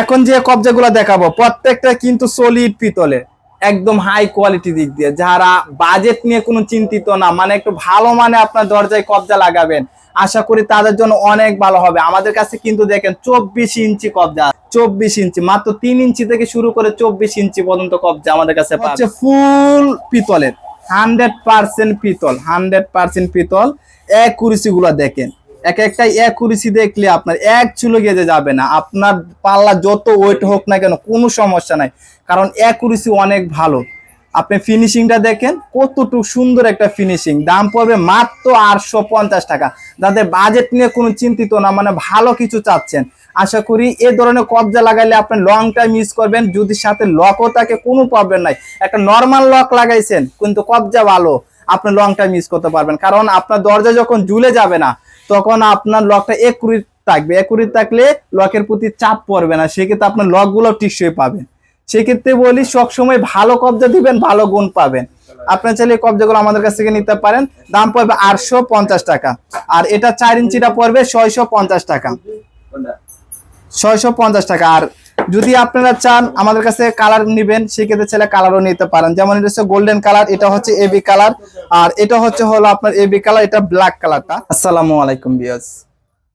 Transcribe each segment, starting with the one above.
এখন যে কবজাগুলো দেখাবো, প্রত্যেকটা কিন্তু সলিড পিতলে, একদম হাই কোয়ালিটি দিক দিয়ে। যারা বাজেট নিয়ে কোনো চিন্তিত না মানে একটু ভালো মানে আপনার দরজায় কবজা লাগাবেন, আশা করি তাদের জন্য অনেক ভালো হবে। আমাদের কাছে কিন্তু দেখেন চব্বিশ ইঞ্চি কবজা চব্বিশ ইঞ্চি, মাত্র তিন ইঞ্চি থেকে শুরু করে চব্বিশ ইঞ্চি পর্যন্ত কবজা আমাদের কাছে হচ্ছে ফুল পিতলের হান্ড্রেড পার্সেন্ট পিতল হান্ড্রেড পার্সেন্ট পিতল, এক কুরসি গুলা দেখেন। এক একটা এক কুরসি দেখলে আপনার এক চুলো গেজে যাবে না। আপনার পাল্লা যত ওয়েট হোক না কেন, কোনো সমস্যা নাই। কারণ এক কুরসি অনেক ভালো। আপনি ফিনিশিংটা দেখেন, কতটুকু সুন্দর একটা ফিনিশিং দাম পড়বে মাত্র আটশো পঞ্চাশ টাকা। যাদের বাজেট নিয়ে কোনো চিন্তিত না মানে ভালো কিছু চাচ্ছেন, আশা করি এ ধরনের কবজা লাগাইলে আপনি লং টাইম ইউজ করবেন। যদি সাথে লকও থাকে, কোনো প্রবলেম নাই। একটা নর্মাল লক লাগাইছেন, কিন্তু কবজা ভালো, আপনি লং টাইম ইউজ করতে পারবেন। কারণ আপনার দরজা যখন জুলে যাবে না তখন আপনার লকটা একুরি থাকবে। একুরি থাকলে লকের প্রতি চাপ পড়বে না। সেক্ষেত্রে আপনার লকগুলো টিকসই পাবেন। সেক্ষেত্রে বলি, সবসময় ভালো কবজা দিবেন, ভালো গুণ পাবেন। আপনার চাইলে কবজাগুলো আমাদের কাছ থেকে নিতে পারেন। দাম পড়বে আটশো পঞ্চাশ টাকা। আর এটা চার ইঞ্চিটা পড়বে ছয়শো পঞ্চাশ টাকা। ছয়শো পঞ্চাশ টাকা। আর যদি আপনারা চান আমাদের কাছে কালার নিবেন, সেক্ষেত্রে ছেলে কালারও নিতে পারেন। যেমন এটা হচ্ছে গোল্ডেন কালার এটা হচ্ছে এবি কালার আর এটা হচ্ছে হলো আপনার এবি কালার এটা ব্ল্যাক কালারটা আসসালামু আলাইকুম বিয়াস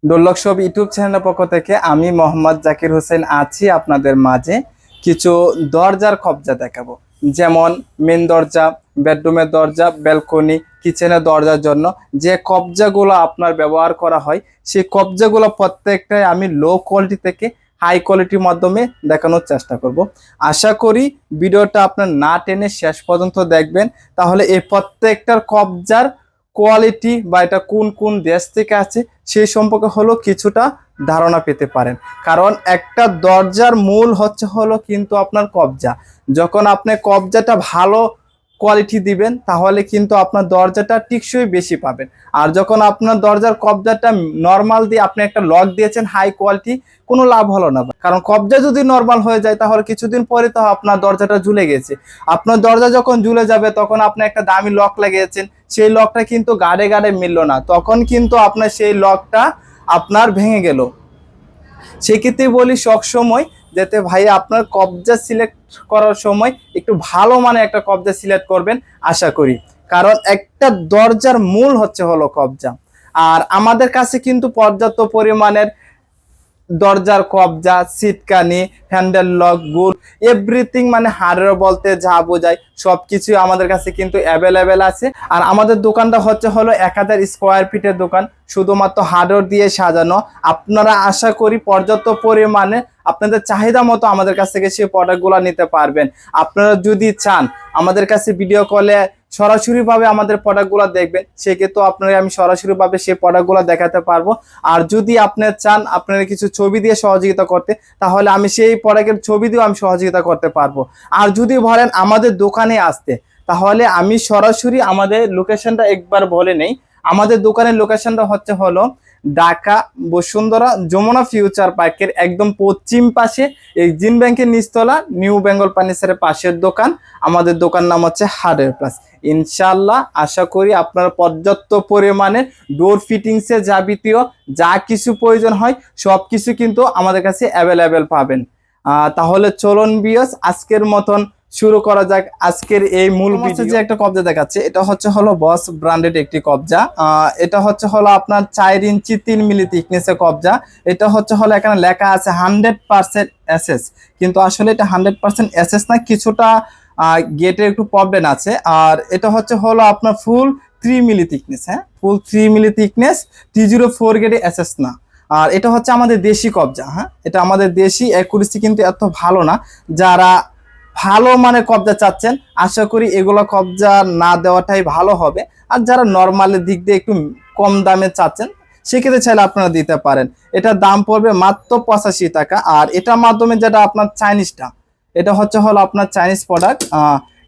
ডোল্লক সব ইউটিউব চ্যানেলের পক্ষ থেকে আমি মোহাম্মদ জাকির হোসেন আছি আপনাদের মাঝে। কিছু দরজার কবজা দেখাবো। যেমন মেন দরজা বেডরুমের দরজা ব্যালকনি কিচেনের দরজার জন্য যে কবজাগুলো আপনার ব্যবহার করা হয়, সেই কবজাগুলো প্রত্যেকটাই আমি লো কোয়ালিটি থেকে হাই কোয়ালিটির মাধ্যমে দেখানোর চেষ্টা করব। আশা করি ভিডিওটা আপনার না টেনে শেষ পর্যন্ত দেখবেন। তাহলে এই প্রত্যেকটার কবজার কোয়ালিটি বা এটা কোন কোন দেশ থেকে আছে, সেই সম্পর্কে হলো কিছুটা ধারণা পেতে পারেন। কারণ একটা দরজার মূল হচ্ছে হলো কিন্তু আপনার কবজা। যখন আপনি কবজাটা ভালো কোয়ালিটি দিবেন, তাহলে কিন্তু আপনার দরজাটা টিকসই বেশি পাবেন। আর যখন আপনার দরজার কবজাটা নর্মাল দিয়ে আপনি একটা লক দিয়েছেন হাই কোয়ালিটি কোনো লাভ হলো না কারণ কবজা যদি নর্মাল হয়ে যায়, তাহলে কিছুদিন পরে তো আপনার দরজাটা ঝুলে গেছে। আপনার দরজা যখন ঝুলে যাবে, তখন আপনি একটা দামি লক লাগিয়েছেন, সেই লকটা কিন্তু গাড়ে গাড়ে মিললো না। তখন কিন্তু আপনার সেই লকটা আপনার ভেঙে গেল। সেক্ষেত্রে বলি সবসময় যাতে ভাই আপনার কবজা সিলেক্ট করার সময় একটু ভালো মানে একটা কবজা সিলেক্ট করবেন, আশা করি। কারণ একটা দরজার মূল হচ্ছে হলো কবজা। আর আমাদের কাছে কিন্তু পর্যাপ্ত পরিমাণের দরজার কবজা সিটকানি হ্যান্ডেল লক, গুল এভরিথিং মানে হার্ডওয়্যার বলতে যা বোঝায় সবকিছু আমাদের কাছে কিন্তু অ্যাভেলেবেল আছে। আর আমাদের দোকানটা হচ্ছে, হলো এক হাজার স্কোয়ার ফিটের দোকান, শুধুমাত্র হার্ডওয়্যার দিয়ে সাজানো। আপনারা আশা করি পর্যাপ্ত পরিমাণে আপনাদের চাহিদা মতো আমাদের কাছ থেকে সেই প্রোডাক্টগুলো নিতে পারবেন। আপনারা যদি চান, আমাদের কাছে ভিডিও কলে সরাসরি ভাবে আমাদের প্রোডাক্টগুলো দেখবেন, সেক্ষেত্রে আপনারা আমি সরাসরি ভাবে সেই প্রোডাক্টগুলো দেখাতে পারব। আর যদি আপনি চান আপনারা কিছু ছবি দিয়ে সহযোগিতা করতে, তাহলে আমি সেই প্রোডাক্টের ছবি দিয়েও আমি সহযোগিতা করতে পারব। আর যদি বলেন আমাদের দোকানে আসতে, তাহলে আমি সরাসরি আমাদের লোকেশনটা একবার বলে নেই। আমাদের দোকানের লোকেশনটা হচ্ছে হলো ঢাকা, বসুন্ধরা, যমুনা ফিউচার পার্কের একদম পশ্চিম পাশে এক্সিম ব্যাংকের নিচতলা নিউ বেঙ্গল ফার্নিচারের পাশের দোকান। আমাদের দোকান নাম হচ্ছে হার্ডওয়্যার প্লাস ইনশাল্লাহ আশা করি আপনারা পর্যাপ্ত পরিমাণে ডোর ফিটিংসে যাবতীয় যা কিছু প্রয়োজন হয় সব কিছু কিন্তু আমাদের কাছে অ্যাভেলেবেল পাবেন। তাহলে চলুন বিয়স আজকের মতন শুরু করা যাক আজকের এই মূল যে একটা কবজা দেখাচ্ছে এটা হচ্ছে হলো বস ব্র্যান্ডেড একটি কবজা। এটা হচ্ছে হলো আপনার চার ইঞ্চি তিন মিলি থিকনেসের কবজা। এটা হচ্ছে হলো এখানে লেখা আছে হান্ড্রেড পার্সেন্ট এসএস কিন্তু আসলে এটা হান্ড্রেড পার্সেন্ট এসএস না কিছুটা গেটে একটু প্রবলেম আছে। আর এটা হচ্ছে হলো আপনার ফুল থ্রি মিলি থিকনেস হ্যাঁ? Full three milli thickness three zero four গেটে এসএস না। আর এটা হচ্ছে আমাদের দেশি কবজা হ্যাঁ? এটা আমাদের দেশি অ্যাকুরেসি কিন্তু এত ভালো না। যারা ভালো মানে কবজা চাচ্ছেন, আশা করি এগুলো কবজা না দেওয়াটাই ভালো হবে। আর যারা নর্মালের দিক দিয়ে একটু কম দামে চাচ্ছেন, সেক্ষেত্রে চাইলে আপনারা দিতে পারেন। এটার দাম পড়বে মাত্র পঁচাশি টাকা। আর এটার মাধ্যমে যেটা আপনার চাইনিজটা, এটা হচ্ছে হলো আপনার চাইনিজ প্রোডাক্ট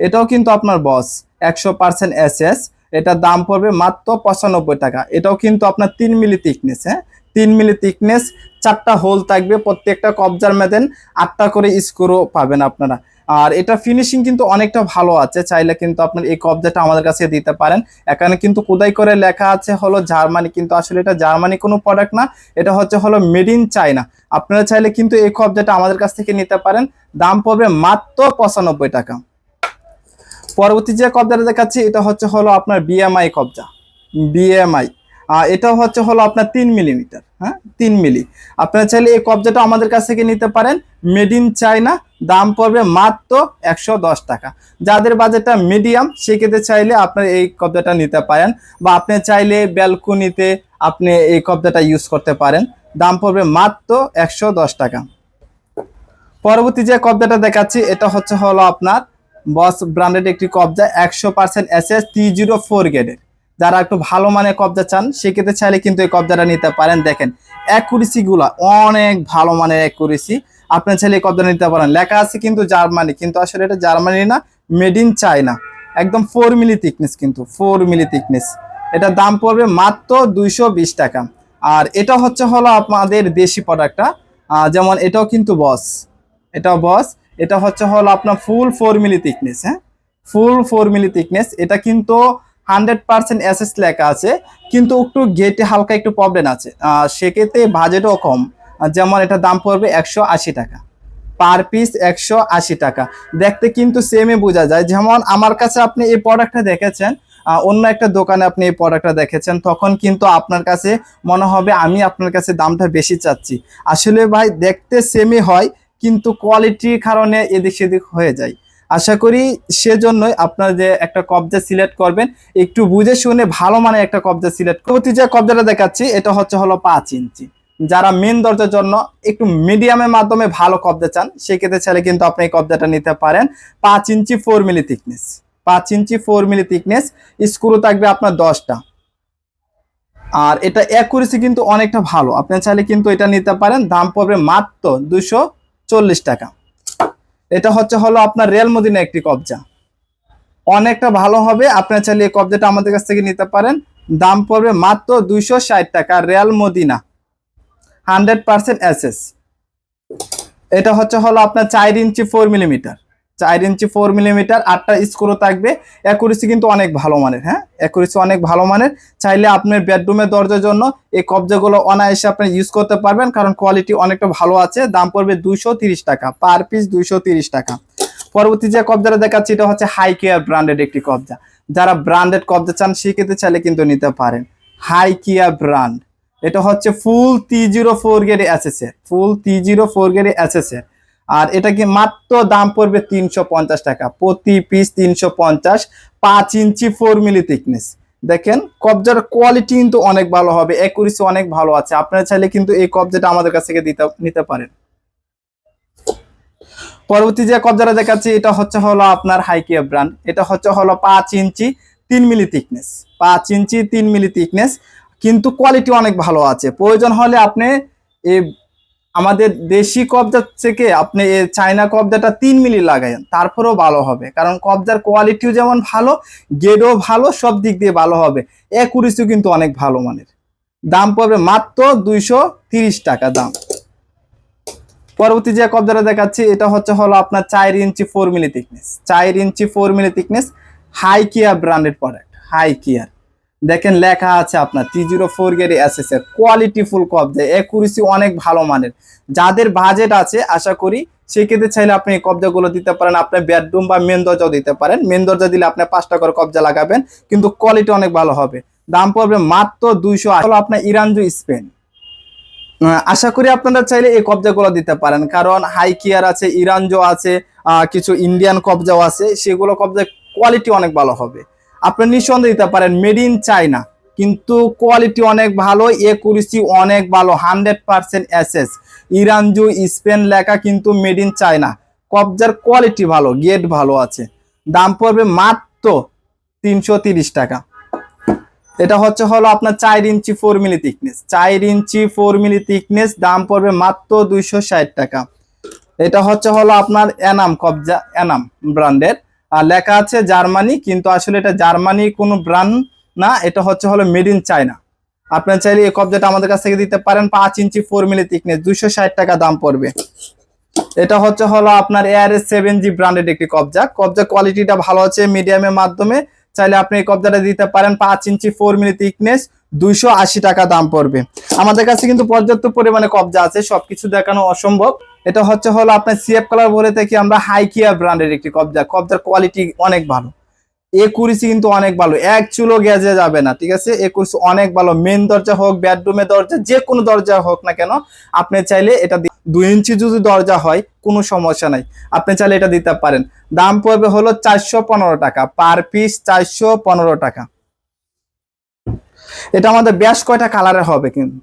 এটাও কিন্তু আপনার বস একশো পার্সেন্ট এস এটার দাম পড়বে মাত্র পঁচানব্বই টাকা। এটাও কিন্তু আপনার তিন মিলি থিকনেস হ্যাঁ? তিন মিলি থিকনেস চারটা হোল থাকবে, প্রত্যেকটা কবজার মেদেন আটটা করে স্ক্রু পাবেন আপনারা। আর এটা ফিনিশিং কিন্তু অনেকটা ভালো আছে, চাইলে কিন্তু আপনার এই কবজাটা আমাদের কাছে দিতে পারেন। এখানে কিন্তু কোদাই করে লেখা আছে হলো জার্মানি, কিন্তু আসলে এটা জার্মানি কোনো প্রোডাক্ট না, এটা হচ্ছে হলো মেড ইন চায়না আপনারা চাইলে কিন্তু এই কবজাটা আমাদের কাছ থেকে নিতে পারেন, দাম পড়বে মাত্র পঁচানব্বই টাকা। পরবর্তী যে কবজাটা দেখাচ্ছি, এটা হচ্ছে হলো আপনার বিএমআই কবজা। বিএমআই এটা হচ্ছে হলো আপনার তিন মিলিমিটার হ্যাঁ তিন মিলি। আপনারা চাইলে এই কবজাটা আমাদের কাছ থেকে নিতে পারেন মেড ইন চায়না দাম পড়বে মাত্র একশো দশ টাকা। যাদের বাজেটটা মিডিয়াম সেক্ষেত্রে চাইলে আপনার এই কবজাটা নিতে পারেন বা আপনি চাইলে ব্যালকনিতে আপনি এই কবজাটা ইউজ করতে পারেন। দাম পড়বে মাত্র একশো দশ টাকা। পরবর্তী যে কবজাটা দেখাচ্ছি, এটা হচ্ছে হলো আপনার বস ব্র্যান্ডেড একটি কবজা, একশো percent S S T zero four গ্রেডের যারা একটু ভালো মানের কবজা চান, সেক্ষেত্রে চাইলে কিন্তু এই কবজাটা নিতে পারেন। দেখেন অ্যাকুরেসি গুলা অনেক ভালো মানের অ্যাকুরেসি আপনি ছেলে কবজা নিতে পারেন? লেখা আছে কিন্তু জার্মানি, কিন্তু আসলে এটা জার্মানি না মেড ইন চায়না একদম ফোর মিলি থিকনেস কিন্তু ফোর মিলি থিকনেস এটার দাম পড়বে মাত্র দুইশো বিশ টাকা। আর এটা হচ্ছে হলো আপনাদের দেশি প্রোডাক্টটা যেমন এটাও কিন্তু বস এটাও বস এটা হচ্ছে হলো আপনার ফুল ফোর মিলি থিকনেস হ্যাঁ? ফুল ফোর মিলি থিকনেস এটা কিন্তু হান্ড্রেড পার্সেন্ট এসএস লেখা আছে, কিন্তু একটু গেটে হালকা একটু প্রবলেম আছে। সেক্ষেত্রে বাজেটও কম। যেমন এটা দাম পড়বে একশো আশি টাকা। পার পিস একশো আশি টাকা। দেখতে কিন্তু সেমই বোঝা যায়। যেমন আমার কাছে আপনি এই প্রোডাক্টটা দেখেছেন অন্য একটা দোকানে আপনি এই প্রোডাক্টটা দেখেছেন, তখন কিন্তু আপনার কাছে মনে হবে আমি আপনার কাছে দামটা বেশি চাচ্ছি। আসলে ভাই, দেখতে সেমই হয়, কিন্তু কোয়ালিটির কারণে এদিক সেদিক হয়ে যায়। আশা করি সেজন্যই আপনার যে একটা কবজা সিলেক্ট করবেন, একটু বুঝে শুনে ভালো মানের একটা কবজা সিলেক্ট পরবর্তী যে কবজাটা দেখাচ্ছি, এটা হচ্ছে হলো পাঁচ ইঞ্চি। যারা মেন দরজার জন্য একটু মিডিয়ামের মাধ্যমে ভালো কবজা চান, সেক্ষেত্রে চাইলে কিন্তু আপনি এই কবজাটা নিতে পারেন। পাঁচ ইঞ্চি ফোর মিলি থিকনেস পাঁচ inch four milli thickness screw থাকবে আপনার দশটা। আর এটা অ্যাকুরেসি কিন্তু অনেকটা ভালো। আপনি চাইলে কিন্তু এটা নিতে পারেন, দাম পড়বে মাত্র দুশো চল্লিশ টাকা। এটা হচ্ছে হলো আপনার রেল মদিনা একটি কবজা। অনেকটা ভালো হবে আপনার চাইলে এই কবজাটা আমাদের কাছ থেকে নিতে পারেন। দাম পড়বে মাত্র দুইশো ষাট টাকা রেল মদিনা হান্ড্রেড পার্সেন্ট এসএস। এটা হচ্ছে হলো আপনার চার ইঞ্চি ফোর মিলিমিটার চার ইঞ্চি ফোর মিলিমিটার আটটা স্ক্রু থাকবে। অ্যাকুরেসি কিন্তু অনেক ভালো মানের হ্যাঁ? অ্যাকুরেসি অনেক ভালো মানের। চাইলে আপনার বেডরুমের দরজার জন্য এই কবজাগুলো অনায়াসে আপনি ইউজ করতে পারবেন, কারণ কোয়ালিটি অনেকটা ভালো আছে। দাম পড়বে দুইশো টাকা পার পিস দুইশো টাকা। পরবর্তী যে কবজাটা দেখাচ্ছি, এটা হচ্ছে হাই কেয়ার ব্র্যান্ডেড একটি কবজা। যারা ব্র্যান্ডেড কবজা চান, সেক্ষেত্রে চাইলে কিন্তু নিতে পারেন। হাই কেয়ার ব্র্যান্ড এটা হচ্ছে ফুল টি জিরো ফোর গেড়ে এসেছে ফুল টি জিরো ফোর গেড়ে এসেছে আর এটা কি মাত্র দাম পড়বে তিনশো পঞ্চাশ টাকা, প্রতি পিস তিনশো পঞ্চাশ, পাঁচ ইঞ্চি ফোর মিলি থিকনেস দেখেন, কবজার কোয়ালিটি কিন্তু অনেক ভালো হবে একুরেসি অনেক ভালো আছে। আপনারা চাইলে কিন্তু এই কবজাটা আমাদের কাছ থেকে দিতে নিতে পারেন। পরবর্তী যে কবজাটা দেখাচ্ছি, এটা হচ্ছে হলো আপনার হাইকিয়া ব্র্যান্ড এটা হচ্ছে হলো পাঁচ ইঞ্চি তিন মিলি থিকনেস পাঁচ ইঞ্চি তিন মিলি থিকনেস কিন্তু কোয়ালিটি অনেক ভালো আছে। প্রয়োজন হলে আপনি এ আমাদের দেশি কবজা থেকে আপনি এই চায়না কবজাটা তিন মিলি লাগাইন, তারপরেও ভালো হবে। কারণ কবজার কোয়ালিটিও যেমন ভালো গেডও ভালো, সব দিক দিয়ে ভালো হবে। একুরিসিও কিন্তু অনেক ভালো মানের। দাম পড়বে মাত্র দুইশো টাকা দাম। পরবর্তী যে কবজাটা দেখাচ্ছি, এটা হচ্ছে হলো আপনার চার ইঞ্চি ফোর মিলি থিকনেস চার inch four milli thickness high care branded product high care দেখেন লেখা আছে আপনার টি জিরো ফোর গের এসএস এর কোয়ালিটি ফুল কবজা একুরেসি অনেক ভালো মানের। যাদের বাজেট আছে, আশা করি সেক্ষেত্রে চাইলে আপনি এই কবজাগুলো দিতে পারেন। আপনার বেডরুম বা মেন দরজাও দিতে পারেন। মেন দরজা দিলে আপনি পাঁচটা করে কবজা লাগাবেন, কিন্তু কোয়ালিটি অনেক ভালো হবে। দাম পড়বে মাত্র দুইশো হলো আপনার ইরানজু স্পেন। আশা করি আপনারা চাইলে এই কবজাগুলো দিতে পারেন। কারণ হাই কেয়ার আছে, ইরানজো আছে কিছু ইন্ডিয়ান কবজাও আছে, সেগুলো কবজা কোয়ালিটি অনেক ভালো হবে। আপনি নিঃসন্দেহে দিতে পারেন মেড ইন চাইনা কিন্তু কোয়ালিটি অনেক ভালো একুরেসি অনেক ভালো হান্ড্রেড পার্সেন্ট এসএস ইরানজু স্পেন লেখা কিন্তু মেড ইন চায়না কবজার কোয়ালিটি ভালো গেট ভালো আছে। দাম পড়বে মাত্র তিনশো টাকা। এটা হচ্ছে, হলো আপনার চার ইঞ্চি ফোর মিলি থিকনেস চার ইঞ্চি ফোর মিলি থিকনেস দাম পড়বে মাত্র দুইশো ষাট টাকা। এটা হচ্ছে, হলো আপনার এনাম কবজা এনাম ব্র্যান্ডের লেখা আছে জার্মানি, কিন্তু আসলে এটা জার্মানি কোনো ব্র্যান্ড না, এটা হচ্ছে হলো মেড ইন চায়না। আপনার চাইলে এই কবজাটা আমাদের কাছ থেকে দিতে পারেন, পাঁচ ইঞ্চি ফোর মিলি থিকনেস দুইশো ষাট টাকা দাম পড়বে। এটা হচ্ছে হলো আপনার air S seven G branded একটি কবজা। কবজা কোয়ালিটিটা ভালো আছে মিডিয়ামের মাধ্যমে। চাইলে আপনি এই কবজাটা দিতে পারেন, পাঁচ ইঞ্চি ফোর মিলি থিকনেস দুইশো আশি টাকা দাম পড়বে। আমাদের কাছে কিন্তু পর্যাপ্ত পরিমাণে কবজা আছে, সবকিছু দেখানো অসম্ভব। এটা হচ্ছে হলো আপনার সিএফ কালার বলে থাকি আমরা হাইকিয়া ব্র্যান্ডের একটি কবজা। কবজার কোয়ালিটি অনেক ভালো। এ কুরিসি কিন্তু অনেক ভালো। এক চুলো গেজে যাবে না, ঠিক আছে? এ কুরিসি অনেক ভালো। মেন দরজা হোক বেডরুমের দরজা যে কোনো দরজা হোক না কেন, আপনি চাইলে এটা দুই ইঞ্চি যদি দরজা হয়, কোনো সমস্যা নাই। আপনি চাইলে এটা দিতে পারেন। দাম পড়বে হলো চারশো পনেরো টাকা। পার পিস চারশো পনেরো টাকা। এটা আমাদের বেশ কয়টা কালারের হবে কিন্তু।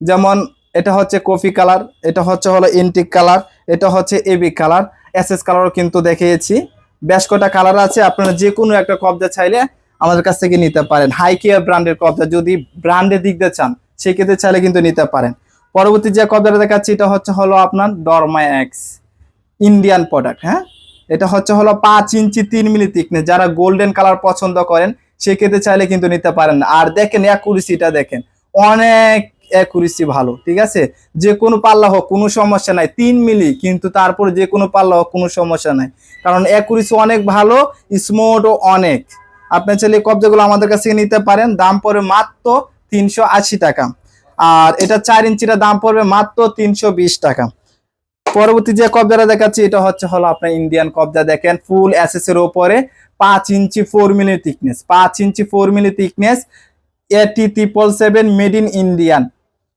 যেমন এটা হচ্ছে কফি কালার, এটা হচ্ছে হলো ইন্টিক কালার, এটা হচ্ছে এবি কালার এস এস কালারও কিন্তু দেখিয়েছি। বেশ কটা কালার আছে, আপনারা যে কোনো একটা কবজা চাইলে আমাদের কাছ থেকে নিতে পারেন। হাই কেয়ার ব্র্যান্ডের কবজা, যদি ব্র্যান্ডের দিক দিয়ে চান, সেক্ষেত্রে চাইলে কিন্তু নিতে পারেন। পরবর্তী যে কবজাটা দেখাচ্ছি, এটা হচ্ছে হলো আপনার ডরমা এক্স ইন্ডিয়ান প্রোডাক্ট হ্যাঁ? এটা হচ্ছে হলো পাঁচ ইঞ্চি, তিন মিলি থিকনেস যারা গোল্ডেন কালার পছন্দ করেন, সেক্ষেত্রে চাইলে কিন্তু নিতে পারেন। আর দেখেন অ্যাকুরেসিটা দেখেন। অনেক অ্যাকুরেসি ভালো, ঠিক আছে? যে কোনো পাল্লা হোক, কোনো সমস্যা নাই, তিন মিলি, কিন্তু তারপর যে কোনো পাল্লা হোক, কোনো সমস্যা নাই। কারণ অ্যাকুরেসি অনেক ভালো স্মুথও অনেক। আপনি চাইলে কবজাগুলো আমাদের কাছে নিতে পারেন, দাম পড়বে মাত্র তিনশো আশি টাকা। আর এটা চার ইঞ্চিটা দাম পড়বে মাত্র তিনশো বিশ টাকা। পরবর্তী যে কবজাটা দেখাচ্ছি, এটা হচ্ছে হলো আপনার ইন্ডিয়ান কবজা, দেখেন ফুল অ্যাসেস এর উপরে পাঁচ ইঞ্চি ফোর মিলি থিকনেস পাঁচ ইঞ্চি ফোর মিলি থিকনেস এটি triple seven made in Indian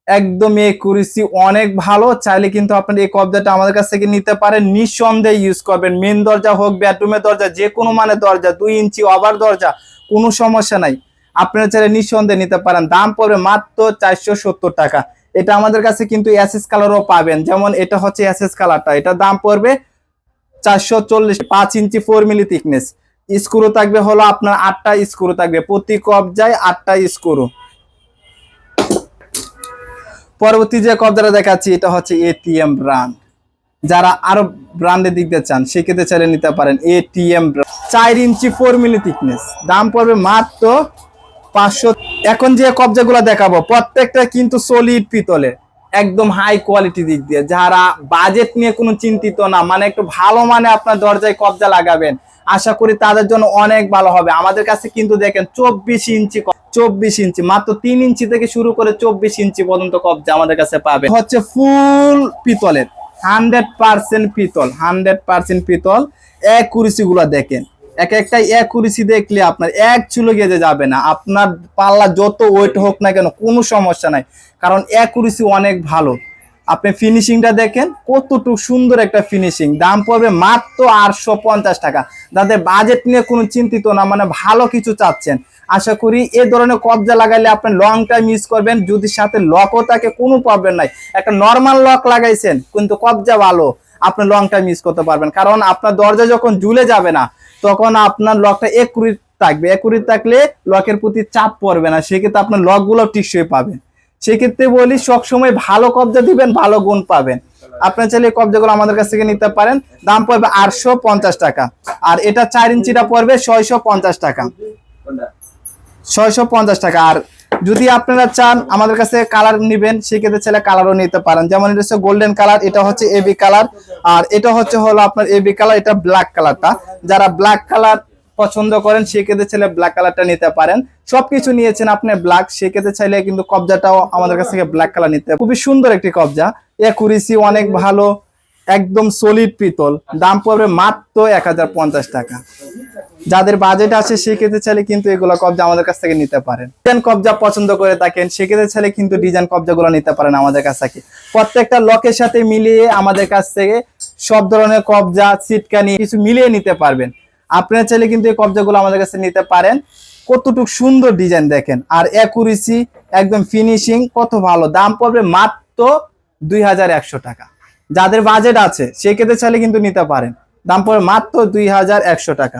একদম এই কুরিসি অনেক ভালো, চাইলে কিন্তু আপনার এই কবজাটা আমাদের কাছ থেকে নিতে পারেন। নিঃসন্দেহে ইউজ করবেন। মেন দরজা হোক বেডরুমের দরজা যে কোনো মানে দরজা, দুই ইঞ্চি ওভার দরজা, কোনো সমস্যা নাই। আপনারা চাইলে নিঃসন্দেহে নিতে পারেন। দাম পড়বে মাত্র চারশো সত্তর টাকা। এটা আমাদের কাছে কিন্তু অ্যাসেস কালারও পাবেন। যেমন এটা হচ্ছে অ্যাসেস কালারটা এটা দাম পড়বে চারশো চল্লিশ, পাঁচ inch four milli thickness screw থাকবে হলো আপনার আটটা স্ক্রু থাকবে। প্রতি কবজায় আটটা স্ক্রু। পরবর্তী যে কবজাটা দেখাচ্ছি, এটা হচ্ছে এটিএম ব্র্যান্ড যারা আরও ব্র্যান্ডের দিক দিয়ে চান, সেক্ষেত্রে চাইলে নিতে পারেন এটিএম চার ইঞ্চি ফোর মিলি থিকনেস দাম পড়বে মাত্র পাঁচশো। এখন যে কবজাগুলো দেখাবো, প্রত্যেকটা কিন্তু সলিড পিতলের, একদম হাই কোয়ালিটি দিক দিয়ে। যারা বাজেট নিয়ে কোনো চিন্তিত না মানে একটু ভালো মানে আপনার দরজায় কবজা লাগাবেন আশা করি তাদের জন্য অনেক ভালো হবে। আমাদের কাছে কিন্তু দেখেন চব্বিশ ইঞ্চি চব্বিশ ইঞ্চি, মাত্র তিন ইঞ্চি থেকে শুরু করে চব্বিশ ইঞ্চি পর্যন্ত কবজা আমাদের কাছে পাবে। হচ্ছে ফুল পিতলের, হান্ড্রেড পার্সেন্ট পিতল, হান্ড্রেড পার্সেন্ট পিতল, এক কুরিসি গুলা দেখেন। এক একটা এক কুরিসি দেখলে আপনার এক চুলো গেজে যাবে না। আপনার পাল্লা যত ওয়েট হোক না কেন কোনো সমস্যা নাই। কারণ এক কুরিসি অনেক ভালো। আপনি ফিনিশিংটা দেখেন, কতটুকু সুন্দর একটা ফিনিশিং দাম পড়বে মাত্র আটশো পঞ্চাশ টাকা। যাদের বাজেট নিয়ে কোনো চিন্তিত না মানে ভালো কিছু চাচ্ছেন। আশা করি এ ধরনের কবজা লাগাইলে আপনি লং টাইম ইউজ করবেন, যদি সাথে লকও থাকে, কোনো প্রবলেম নাই। একটা নর্মাল লক লাগাইছেন, কিন্তু কবজা ভালো, আপনি লং টাইম ইউজ করতে পারবেন। কারণ আপনার দরজা যখন জুলে যাবে না, তখন আপনার লকটা একুরিট থাকবে। একুরিট থাকলে লকের প্রতি চাপ পড়বে না, সেক্ষেত্রে আপনার লকগুলো টিকসই পাবেন সেক্ষেত্রে বলি, সবসময় ভালো কবজা দিবেন, ভালো গুণ পাবেন। আপনার চাইলে কবজাগুলো আমাদের কাছ থেকে নিতে পারেন। দাম পড়বে আটশো পঞ্চাশ টাকা। আর এটা চার ইঞ্চিটা পড়বে ছয়শো পঞ্চাশ টাকা। ছয়শো পঞ্চাশ টাকা। আর যদি আপনারা চান আমাদের কাছে কালার নিবেন, সেক্ষেত্রে ছেলে কালারও নিতে পারেন। যেমন এটা হচ্ছে গোল্ডেন কালার এটা হচ্ছে এবি কালার আর এটা হচ্ছে হলো আপনার এবি কালার এটা ব্ল্যাক কালারটা যারা ব্ল্যাক কালার পছন্দ করেন সেক্ষেত্রে চাইলে ব্ল্যাক কালারটা নিতে পারেন। সবকিছু নিয়েছেন আপনি ব্ল্যাক সেক্ষেত্রে চাইলে কিন্তু কবজাটাও আমাদের কাছ থেকে ব্ল্যাক কালার নিতে খুবই সুন্দর একটি কবজা। একুরিসি অনেক ভালো, একদম সলিড পিতল। দাম পড়বে মাত্র এক হাজার পঞ্চাশ টাকা। যাদের বাজেট আছে সেক্ষেত্রে চাইলে কিন্তু এগুলো কবজা আমাদের কাছ থেকে নিতে পারেন। ডিজাইন কবজা পছন্দ করে থাকেন সেক্ষেত্রে চাইলে কিন্তু ডিজাইন কবজাগুলো নিতে পারেন আমাদের কাছ থেকে। প্রত্যেকটা লকের সাথে মিলিয়ে আমাদের কাছ থেকে সব ধরনের কবজা সিটকানি কিছু মিলিয়ে নিতে পারবেন। আপনারা চাইলে কিন্তু এই কবজাগুলো আমাদের কাছে নিতে পারেন। কতটুকু সুন্দর ডিজাইন দেখেন। আর অ্যাকুরেসি একদম ফিনিশিং কত ভালো। দাম পড়বে মাত্র দুই হাজার একশো টাকা। যাদের বাজেট আছে, সেক্ষেত্রে চাইলে কিন্তু নিতে পারেন। দাম পড়বে মাত্র দুই হাজার একশো টাকা।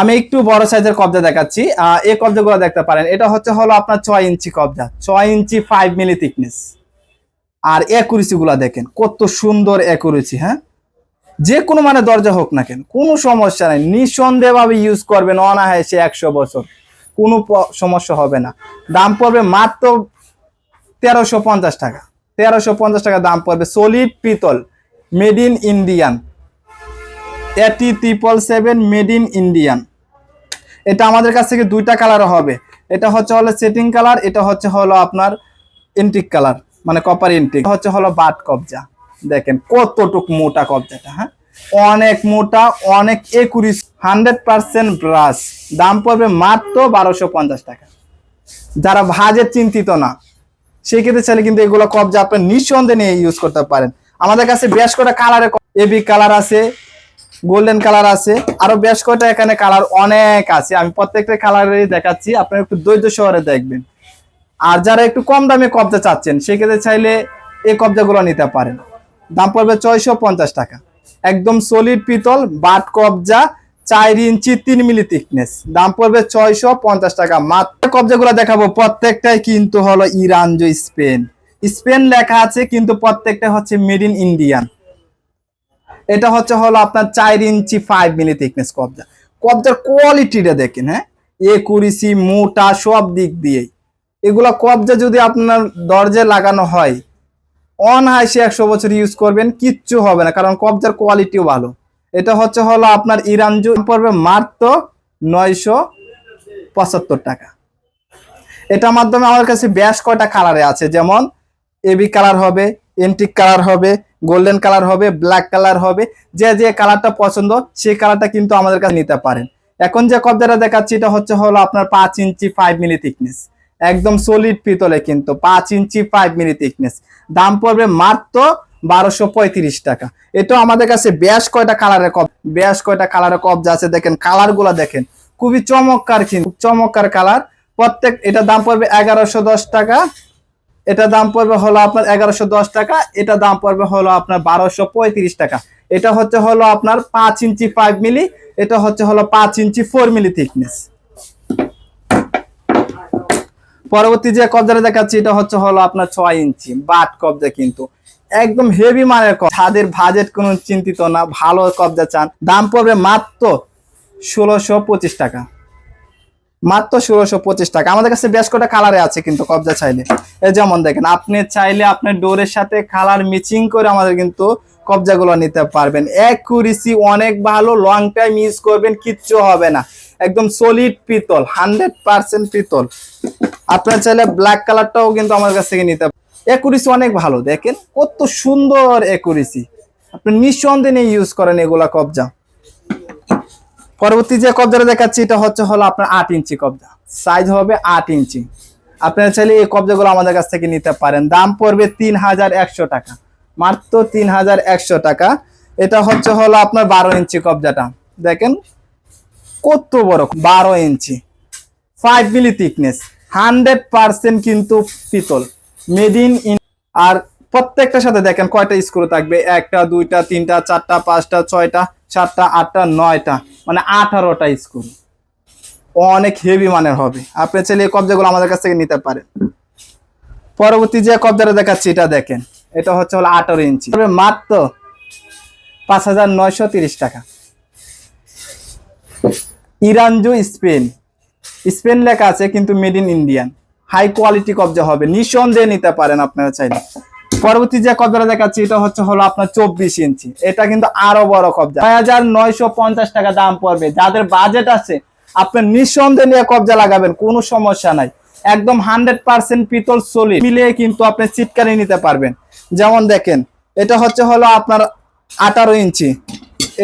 আমি একটু বড় সাইজের কবজা দেখাচ্ছি। এই কবজাগুলো দেখতে পারেন। এটা হচ্ছে, হলো আপনার ছয় ইঞ্চি কবজা। ছয় ইঞ্চি ফাইভ মিলি থিকনেস আর অ্যাকুরেসি গুলা দেখেন, কত সুন্দর অ্যাকুরেসি হ্যাঁ? যে কোনো মানে দরজা হোক না কেন, কোনো সমস্যা নেই। নিঃসন্দেহ ভাবে ইউজ করবেন, অনায়াসে একশো বছর। কোনো সমস্যা হবে না। দাম পড়বে মাত্র তেরোশো পঞ্চাশ টাকা। তেরোশো পঞ্চাশ টাকা দাম পড়বে সলিড পিতল মেড ইন ইন্ডিয়ান এটি triple seven made in Indian এটা আমাদের কাছ থেকে দুইটা কালার হবে। এটা হচ্ছে হলো সেটিং কালার এটা হচ্ছে হলো আপনার ইন্টিক কালার মানে কপার ইন্টিক হচ্ছে হলো বাট কবজা। দেখেন কতটুক মোটা কবজাটা হ্যাঁ? অনেক মোটা, অনেক একুরিশ হান্ড্রেড পার্সেন্ট ব্রাশ। দাম পড়বে মাত্র বারোশো পঞ্চাশ টাকা। যারা ভাজের চিন্তিত না সেই ক্ষেত্রে চাইলে কিন্তু এগুলো কবজা আপনি নিঃসন্দেহে নিয়ে ইউজ করতে পারেন। আমাদের কাছে বেশ কটা কালারে এবি কালার আছে গোল্ডেন কালার আছে, আরও বেশ কয়টা এখানে কালার অনেক আছে। আমি প্রত্যেকটা কালারেরই দেখাচ্ছি, আপনারা একটু ধৈর্য শহরে দেখবেন। আর যারা একটু কম দামে কবজা চাচ্ছেন, সেক্ষেত্রে চাইলে এই কবজাগুলো নিতে পারেন। দাম পড়বে ছয়শো পঞ্চাশ টাকা। একদম সলিড পিতল, বাট কবজা, চার ইঞ্চি, তিন মিলি থিকনেস দাম পড়বে ছয়শো পঞ্চাশ টাকা। মাত্র কবজাগুলো দেখাবো। প্রত্যেকটাই কিন্তু হলো ইরানজো স্পেন। স্পেন লেখা আছে, কিন্তু প্রত্যেকটা হচ্ছে মেড ইন ইন্ডিয়ান এটা হচ্ছে হলো আপনার চার ইঞ্চি ফাইভ মিলি থিকনেস কবজা। কবজার কোয়ালিটিটা দেখেন হ্যাঁ? এ কুরিসি মোটা, সব দিক দিয়েই। এগুলা কবজা যদি আপনার দরজায় লাগানো হয় অনহাইসে একশো বছর ইউজ করবেন, কিচ্ছু হবে না, কারণ কবজার কোয়ালিটিও ভালো। এটা হচ্ছে হলো আপনার ইরানজু পড়বে মাত্র নয়শো পঁচাত্তর টাকা। এটার মাধ্যমে আমার কাছে বেশ কয়টা কালারে আছে? যেমন এবি কালার হবে এন্টিক কালার হবে গোল্ডেন কালার হবে ব্ল্যাক কালার হবে, যে যে কালারটা পছন্দ, সেই কালারটা কিন্তু আমাদের কাছে নিতে পারেন। এখন যে কবজাটা দেখাচ্ছি, এটা হচ্ছে হলো আপনার পাঁচ ইঞ্চি ফাইভ মিলি থিকনেস একদম সলিড পিতলে কিন্তু পাঁচ ইঞ্চি ফাইভ মিলি থিকনেস দাম পড়বে মাত্র বারোশো পঁয়ত্রিশ টাকা। এটা আমাদের কাছে বেশ কয়টা কালারের কব বেশ কয়টা কালারের কবজা আছে দেখেন কালারগুলা দেখেন। খুবই চমৎকার কিন্তু, চমৎকার কালার প্রত্যেক এটা দাম পড়বে এগারোশো দশ টাকা। এটা দাম পড়বে হলো আপনার এগারোশো দশ টাকা। এটা দাম পড়বে হলো আপনার বারোশো পঁয়ত্রিশ টাকা। এটা হচ্ছে হলো আপনার পাঁচ ইঞ্চি ফাইভ মিলি, এটা হচ্ছে হলো পাঁচ ইঞ্চি ফোর মিলি থিকনেস পরবর্তী যে কবজাটা দেখাচ্ছি, এটা হচ্ছে হলো আপনার ছয় ইঞ্চি, বাট কবজা কিন্তু। একদম হেভি মানের কবজা তাদের বাজেট কোনো চিন্তিত না, ভালো কবজা চান। দাম পড়বে মাত্র ষোলোশো পঁচিশ টাকা। মাত্র ষোলোশো পঁচিশ টাকা। আমাদের কাছে বেশ কটা কালারে আছে কিন্তু কবজা চাইলে। এই যেমন দেখেন, আপনি চাইলে আপনার ডোরের সাথে কালার মিচিং করে আমাদের কিন্তু কবজাগুলো নিতে পারবেন। অ্যাকুরেসি অনেক ভালো লং টাইম ইউজ করবেন, কিচ্ছু হবে না। একদম সলিড পিতল হান্ড্রেড পার্সেন্ট পিতল। আপনার চাইলে ব্ল্যাক কালারটাও কিন্তু আমার কাছ থেকে নিতে একুরিসি অনেক ভালো, দেখেন কত সুন্দর একুরিসি। আপনি নিঃসন্দেহে ইউজ করেন এগুলা কবজা। পরবর্তী যে কবজাটা দেখাচ্ছি, এটা হচ্ছে হলো আপনার আট ইঞ্চি কবজা। সাইজ হবে আট ইঞ্চি। আপনারা চাইলে এই কবজাগুলো আমাদের কাছ থেকে নিতে পারেন। দাম পড়বে তিন হাজার একশো টাকা। মাত্র তিন হাজার একশো টাকা। এটা হচ্ছে হলো আপনার বারো ইঞ্চি কবজাটা। দেখেন কত বড়, বারো inch. Five milli thickness hundred percent কিন্তু পিতল। মেড ইন আর প্রত্যেকটার সাথে দেখেন কয়টা স্ক্রু থাকবে? একটা, দুইটা, তিনটা, চারটা, পাঁচটা, ছয়টা, সাতটা, আটটা, নয়টা। মানে আঠারোটা স্ক্রু। অনেক হেভি মানের হবে। আপনি চাইলে এই কবজাগুলো আমাদের কাছ থেকে নিতে পারেন। পরবর্তী যে কবজাটা দেখাচ্ছি, এটা দেখেন। এটা হচ্ছে হলো আঠারো ইঞ্চি। মাত্র পাঁচ হাজার নয়শো তিরিশ টাকা। ইরানজু স্পেন। স্পেন লেখা আছে, কিন্তু made in Indian high quality কবজা হবে। নিঃসন্দেহে নিতে পারেন আপনারা চাইলে। পরবর্তী যে কবজাটা দেখাচ্ছি, এটা হচ্ছে হলো আপনার চব্বিশ ইঞ্চি। এটা কিন্তু আরও বড় কবজা। ছয় হাজার নয়শো পঞ্চাশ টাকা দাম পড়বে। যাদের বাজেট আছে আপনি নিঃসন্দেহে নিয়ে কবজা লাগাবেন, কোনো সমস্যা নাই। একদম হান্ড্রেড পার্সেন্ট পিতল সলিড মিলিয়ে কিন্তু আপনি চিটকানি নিতে পারবেন। যেমন দেখেন, এটা হচ্ছে হলো আপনার আঠারো ইঞ্চি।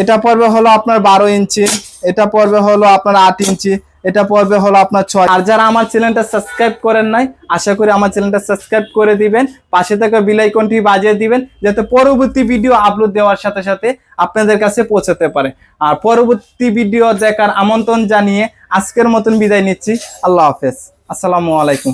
এটা পড়বে হলো আপনার বারো ইঞ্চি। এটা পড়বে হলো আপনার আট ইঞ্চি। এটা পর্বে হলো আপনার ছয়। আর যারা আমার চ্যানেলটা সাবস্ক্রাইব করেন নাই, আশা করি আমার চ্যানেলটা সাবস্ক্রাইব করে দিবেন, পাশে থেকে বিলাইকনটি বাজিয়ে দিবেন, যাতে পরবর্তী ভিডিও আপলোড দেওয়ার সাথে সাথে আপনাদের কাছে পৌঁছাতে পারে। আর পরবর্তী ভিডিও দেখার আমন্ত্রণ জানিয়ে আজকের মতন বিদায় নিচ্ছি। আল্লাহ হাফেজ। আসসালামু আলাইকুম।